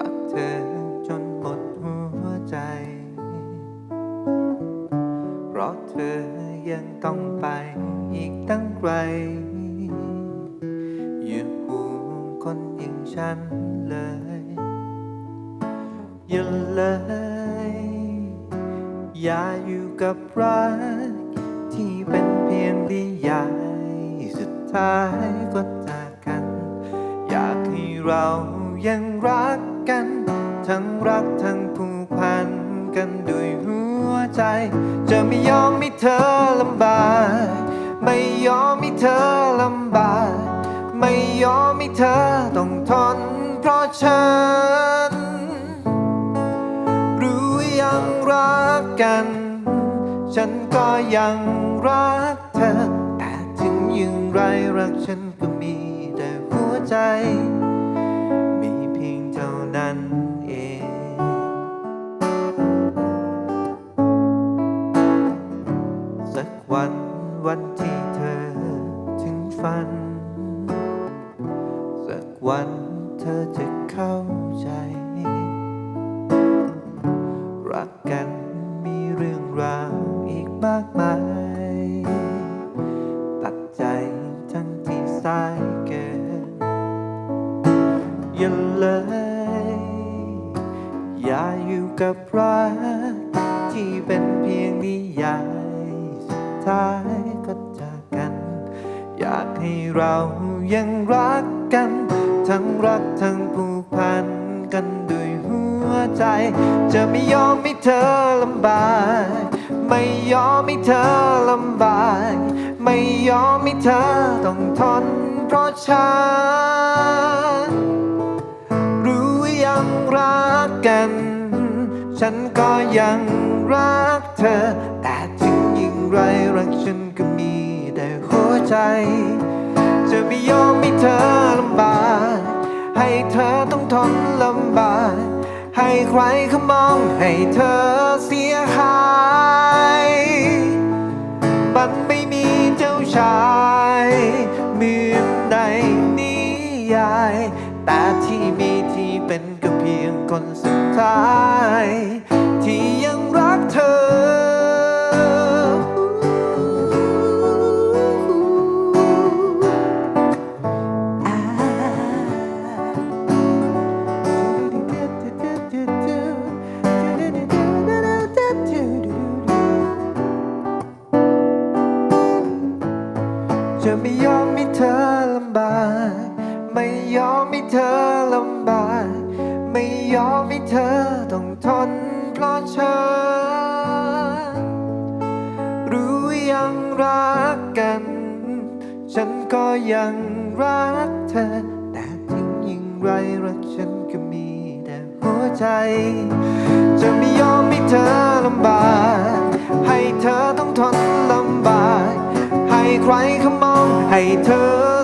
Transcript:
ของฉันรักเธอจนหมดหัวใจ เพราะเธอยังต้องไปอีกตั้งไกลอย่าห่วงคนอย่างฉันเลย อย่าเลย อย่าอยู่กับรัก ที่เป็นเพียงนิยายสุดท้ายก็จากกัน อยากให้เรายังรัก กัน ทั้งรักทั้งผูกพันกันด้วยหัวใจ จะไม่ยอมให้เธอลำบาก ไม่ยอมให้เธอลำบาก ไม่ยอมให้เธอต้องทน เพราะฉัน รู้ยังรักกัน ฉันก็ยังรักเธอ แต่ถึงอย่างไรรักฉันก็มีแต่หัวใจันเองสักวันวันที่เธอถึงฝัน สักวันเธอจะเข้าใจ รักกันมีเรื่องราวอีกมากมาย ตัดใจทั้งที่สายเกินอย่าเลย อย่าอยู่กับรักที่เป็นเพียงนิยายสุดท้ายก็จากกัน อยากให้เรายังรักกัน ทั้งรักทั้งผูกพันกันด้วยหัวใจ จะไม่ยอมให้เธอลำบาก ไม่ยอมให้เธอลำบาก ไม่ยอมให้เธอต้องทนเพราะฉันรู้ยังรัก กัน ฉันก็ยังรักเธอ แต่ถึงยิ่งไรรักฉันก็มีแต่หัวใจ จะไม่ยอมให้เธอลำบาก ให้เธอต้องทนลำบาก ให้ใครเขามองให้เธอเสียหาย มันไม่มีเจ้าชายเหมือนในนิยาย แต่ที่มีที่เป็นก็เพียงคนสุดท้าย ที่ยังรักเธอ จะไม่ยอมให้เธอลำบาก ไม่ยอมให้เธอลำบากไม่ยอมให้เธอต้องทนเพราะฉันรู้ยังรักกัน ฉันก็ยังรักเธอ แต่ถึงยิ่งไรรักฉันก็มีแต่หัวใจ จะไม่ยอมให้เธอลำบากให้เธอต้องทนลำบาก ให้ใครเขามองให้เธอ